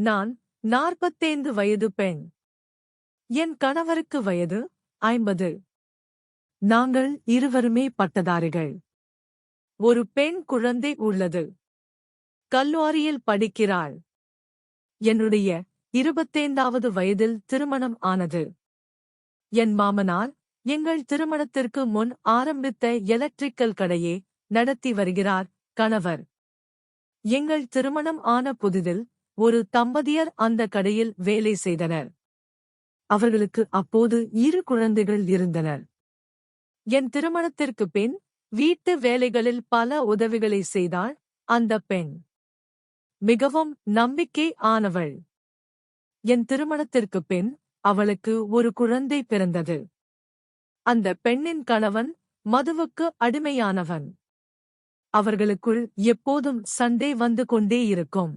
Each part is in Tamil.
நான் நாற்பத்தைந்து வயது பெண். என் கணவருக்கு வயது ஐம்பது. நாங்கள் இருவருமே பட்டதாரிகள். ஒரு பெண் குழந்தை உள்ளது. கல்லூரியில் படிக்கிறாள். என்னுடைய இருபத்தைந்தாவது வயதில் திருமணம் ஆனது. என் மாமனார் எங்கள் திருமணத்திற்கு முன் ஆரம்பித்த எலக்ட்ரிக்கல் கடையை நடத்தி வருகிறார் கணவர். எங்கள் திருமணம் ஆன புதிதில் ஒரு தம்பதியர் அந்த கடையில் வேலை செய்தனர். அவர்களுக்கு அப்போது இரு குழந்தைகள் இருந்தனர். என் திருமணத்திற்கு பின் வீட்டு வேலைகளில் பல உதவிகளை செய்தாள் அந்த பெண். மிகவும் நம்பிக்கை ஆனவள். என் திருமணத்திற்கு பின் அவளுக்கு ஒரு குழந்தை பிறந்தது. அந்த பெண்ணின் கணவன் மதுவுக்கு அடிமையானவன். அவர்களுக்குள் எப்போதும் சண்டை வந்து கொண்டே இருக்கும்.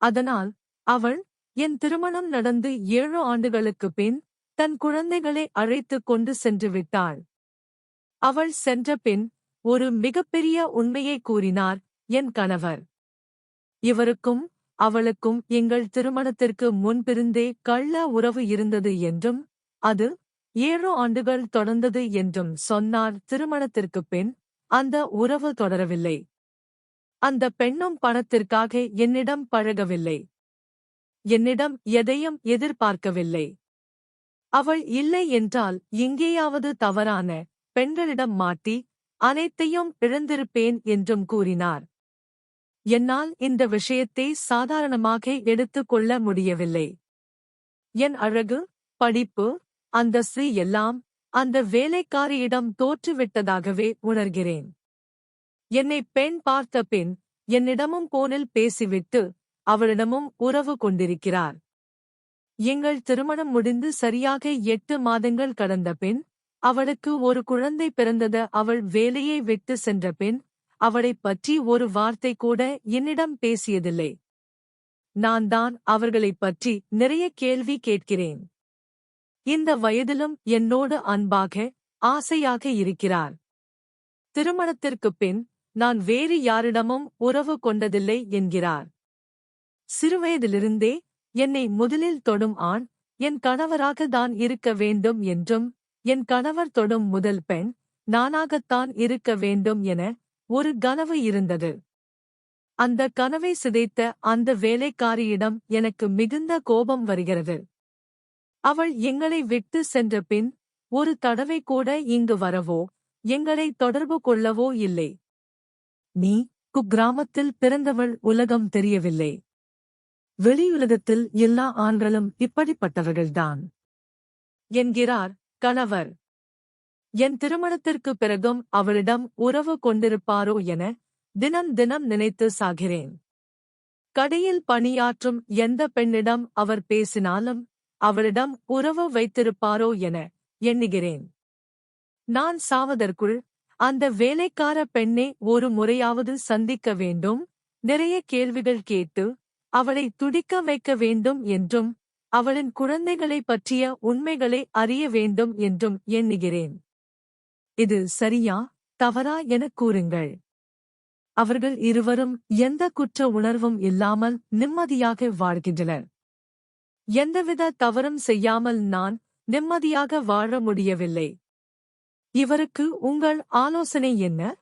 அதனால் அவள் என் திருமணம் நடந்து ஏழு ஆண்டுகளுக்குப் பின் தன் குழந்தைகளை அழைத்துக் கொண்டு சென்று விட்டாள். அவள் சென்ற பின் ஒரு மிகப்பெரிய உண்மையை கூறினார் என் கணவர். இவருக்கும் அவளுக்கும் எங்கள் திருமணத்திற்கு முன்பிருந்தே கள்ள உறவு இருந்தது என்றும் அது ஏழு ஆண்டுகள் தொடர்ந்தது என்றும் சொன்னார் திருமணத்திற்குப் பின் அந்த உறவு தொடரவில்லை. அந்த பெண்ணும் பணத்திற்காக என்னிடம் பழகவில்லை. என்னிடம் எதையும் எதிர்பார்க்கவில்லை. அவள் இல்லை என்றால் எங்கேயாவது தவறான பெண்களிடம் மாட்டி அனைத்தையும் இழந்திருப்பேன் என்றும் கூறினார். என்னால் இந்த விஷயத்தை சாதாரணமாக எடுத்துக் கொள்ள முடியவில்லை. என் அழகு படிப்பு அந்தஸ்து எல்லாம் அந்த வேலைக்காரியிடம் தோற்றுவிட்டதாகவே உணர்கிறேன். என்னை பெண் பார்த்த பின் என்னிடமும் போனில் பேசிவிட்டு அவளிடமும் உறவு கொண்டிருக்கிறார். எங்கள் திருமணம் முடிந்து சரியாக எட்டு மாதங்கள் கடந்த பின் அவளுக்கு ஒரு குழந்தை பிறந்தது. அவள் வேலையை விட்டு சென்ற பின் அவளைப் பற்றி ஒரு வார்த்தை கூட என்னிடம் பேசியதில்லை. நான் தான் அவர்களைப் பற்றி நிறைய கேள்வி கேட்கிறேன். இந்த வயதிலும் என்னோடு அன்பாக ஆசையாக இருக்கிறார். திருமணத்திற்குப் பின் நான் வேறு யாரிடமும் உறவு கொண்டதில்லை என்கிறார். சிறுவயதிலிருந்தே என்னை முதலில் தொடும் ஆண் என் கணவராக தான் இருக்க வேண்டும் என்றும் என் கணவர் தொடும் முதல் பெண் நானாகத்தான் இருக்க வேண்டும் என ஒரு கனவு இருந்தது. அந்த கனவை சிதைத்த அந்த வேலைக்காரியிடம் எனக்கு மிகுந்த கோபம் வருகிறது. அவள் எங்களை விட்டு சென்ற பின் ஒரு தடவை கூட இங்கு வரவோ எங்களை தொடர்பு கொள்ளவோ இல்லை. நீ குக்கிராமத்தில் பிறந்தவள் உலகம் தெரியவில்லை. வெளியுலகத்தில் எல்லா ஆண்களும் இப்படிப்பட்டவர்கள்தான். என்கிறார் கணவர். என் திருமணத்திற்கு பிறகும் அவளிடம் உறவு கொண்டிருப்பாரோ என தினம் தினம் நினைத்து சாகிறேன். கடையில் பணியாற்றும் எந்த பெண்ணிடம் அவர் பேசினாலும் அவளிடம் உறவு வைத்திருப்பாரோ என எண்ணுகிறேன். நான் சாவதற்குள் அந்த வேலைக்கார பெண்ணை ஒரு முறையாவது சந்திக்க வேண்டும். நிறைய கேள்விகள் கேட்டு அவளை துடிக்க வைக்க வேண்டும் என்றும் அவளின் குழந்தைகளைப் பற்றிய உண்மைகளை அறிய வேண்டும் என்றும் எண்ணுகிறேன். இது சரியா தவறா எனக் கூறுங்கள். அவர்கள் இருவரும் எந்த குற்ற உணர்வும் இல்லாமல் நிம்மதியாக வாழ்கின்றனர். எந்தவித தவறும் செய்யாமல் நான் நிம்மதியாக வாழ முடியவில்லை. இவருக்கு உங்கள் ஆலோசனை என்ன?